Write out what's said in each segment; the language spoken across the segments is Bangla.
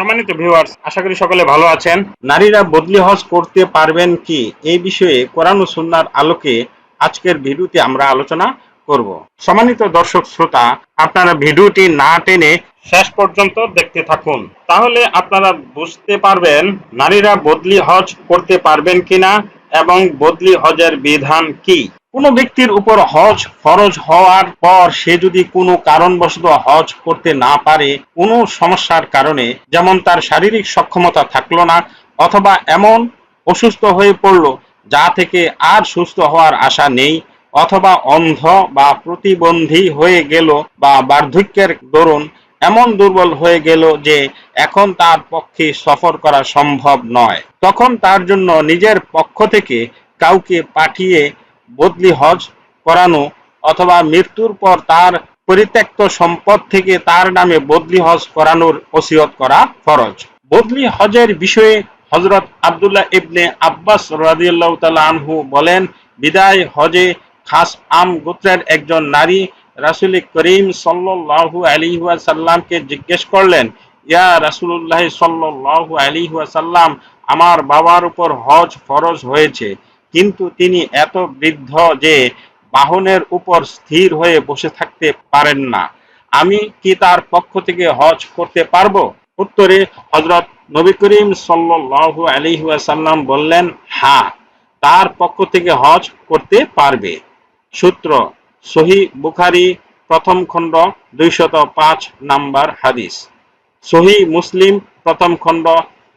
সম্মানিত ভিউয়ার্স আশা করি সকলে ভালো আছেন। নারীরা বদলি হজ করতে পারবেন কি? এই বিষয়ে কোরআন ও সুন্নাহর আলোকে আজকের ভিডিওতে আমরা আলোচনা করব। সম্মানিত দর্শক শ্রোতা, আপনারা ভিডিওটি না টেনে শেষ পর্যন্ত দেখতে থাকুন। তাহলে আপনারা বুঝতে পারবেন নারীরা বদলি হজ করতে পারবেন কিনা এবং বদলি হজের বিধান কি। কোনো ব্যক্তির উপর হজ ফরজ হওয়ার পর সে যদি কোনো কারণবশত হজ করতে না পারে, কোনো সমস্যার কারণে, যেমন তার শারীরিক সক্ষমতা থাকল না অথবা এমন অসুস্থ হয়ে পড়ল যা থেকে আর সুস্থ হওয়ার আশা নেই অথবা অন্ধ বা প্রতিবন্ধী হয়ে গেল বা বার্ধক্যের দরুন এমন দুর্বল হয়ে গেল যে এখন তার পক্ষে সফর করা সম্ভব নয়। তখন তার জন্য নিজের পক্ষ থেকে কাউকে পাঠিয়ে বদলি হজ করানো অথবা মৃত্যুর পর তার পরিত্যক্ত সম্পদ থেকে তার নামে বদলি হজ করানোর ওসিয়ত করা ফরজ। বদলি হজের বিষয়ে হজরত আব্দুল্লাহ ইবনে আব্বাস আনহু বলেন, বিদায় হজে খাস আম গোত্রের একজন নারী রাসূল করিম সাল্লাল্লাহু আলাইহি ওয়াসাল্লামকে জিজ্ঞেস করলেন, ইয়া রাসূলুল্লাহ সাল্লাল্লাহু আলাইহি ওয়াসাল্লাম, আমার বাবার উপর হজ ফরজ হয়েছে কিন্তু তিনি এত বৃদ্ধ যে বাহনের উপর স্থির হয়ে বসে থাকতে পারেন না। আমি কি তার পক্ষ থেকে হজ করতে পারব? উত্তরে হজরত নবী করিম সাল্লাল্লাহু আলাইহি ওয়াসাল্লাম বললেন হ্যাঁ তার পক্ষ থেকে হজ করতে পারবে। সূত্র, সহি বুখারি, প্রথম খণ্ড, দুইশত পাঁচ নাম্বার হাদিস। সহি মুসলিম, প্রথম খণ্ড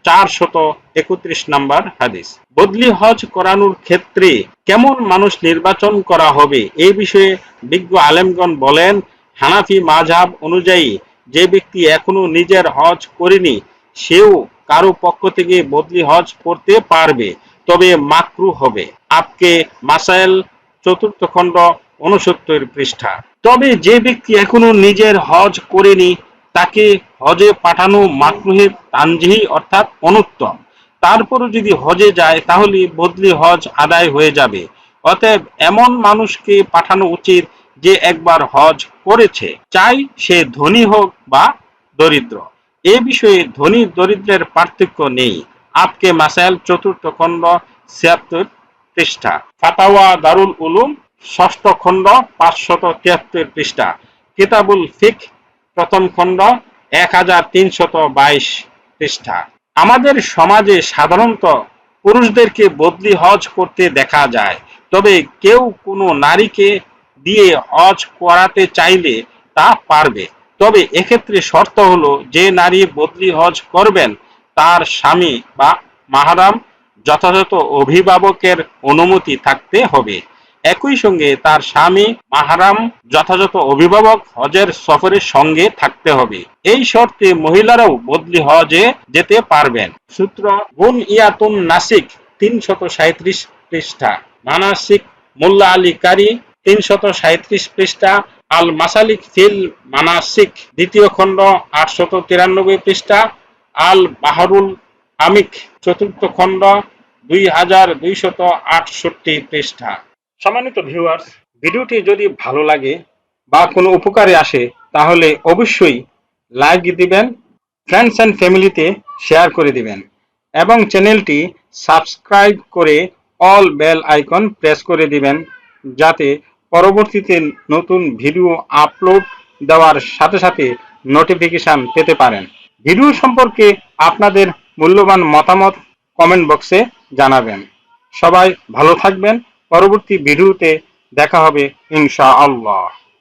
চারশত একত্রিশ নাম্বার হাদিস। বদলি হজ করানোর ক্ষেত্রে কেমন মানুষ নির্বাচন করা হবে এই বিষয়ে বিজ্ঞ আলেমগণ বলেন, হানাফি মাঝাব অনুযায়ী যে ব্যক্তি এখনও নিজের হজ করেনি, সেও কারও পক্ষ থেকে বদলি হজ করতে পারবে, তবে মাকরু হবে। আপকে মাসাইল চতুর্থ খণ্ড উনসত্তর পৃষ্ঠা। তবে যে ব্যক্তি এখনও নিজের হজ করেনি তাকে হজে পাঠানো মাকরুহে তানজিহি অর্থাৎ অনুত্তম। তারপরও যদি হজে যায়, তাহলে বদলি হজ আদায় হয়ে যাবে। অতএব এমন মানুষকে পাঠানো উচিত যে একবার হজ করেছে। চাই সে ধনী হোক বা দরিদ্র। এ বিষয়ে ধনী দরিদ্রের পার্থক্য নেই। আপকে মাসাইল চতুর্থ খণ্ড, ছিয়াত্তর পৃষ্ঠা। ফাতাওয়া দারুল উলুম, ষষ্ঠ খণ্ড, পাঁচশত তিয়াত্তর পৃষ্ঠা। কিতাবুল ফিক প্রথম খণ্ড, এক হাজার তিনশত বাইশ পৃষ্ঠা। আমাদের সমাজে সাধারণত পুরুষদেরকে বদলি হজ করতে দেখা যায়, তবে কেউ কোনো নারীকে দিয়ে হজ করাতে চাইলে তা পারবে। তবে এক্ষেত্রে শর্ত হলো, যে নারী বদলি হজ করবেন, তার স্বামী বা মাহারাম যথাযথ অভিভাবকের অনুমতি থাকতে হবে। একই সঙ্গে তার স্বামী মাহারাম যথাযথ অভিভাবক হজের সফরের সঙ্গে থাকতে হবে। এই শর্তে মহিলারাও বদলি হজে যেতে পারবেন। সূত্র গুন ইয়াতুন নাসিক, তিনশত সাঁত্রিশ পৃষ্ঠা। মানাসিক, মোল্লা আলী কারি, তিনশত সাঁত্রিশ পৃষ্ঠা। আল মাসালিক ফিল মানাসিক, দ্বিতীয় খণ্ড, আটশত তিরানব্বই পৃষ্ঠা। আল বাহারুল আমিক, চতুর্থ খণ্ড, দুই হাজার দুইশত আটষট্টি পৃষ্ঠা। সম্মানিত ভিউয়ার্স ভিডিওটি যদি ভালো লাগে বা কোনো উপকারে আসে, তাহলে অবশ্যই লাইক দিবেন ফ্রেন্ডস অ্যান্ড ফ্যামিলিতে শেয়ার করে দিবেন এবং চ্যানেলটি সাবস্ক্রাইব করে অল বেল আইকন প্রেস করে দিবেন যাতে পরবর্তীতে নতুন ভিডিও আপলোড দেওয়ার সাথে সাথে নোটিফিকেশন পেতে পারেন। ভিডিও সম্পর্কে আপনাদের মূল্যবান মতামত কমেন্ট বক্সে জানাবেন। সবাই ভালো থাকবেন পরবর্তী ভিডিওতে দেখা হবে ইনশাআল্লাহ।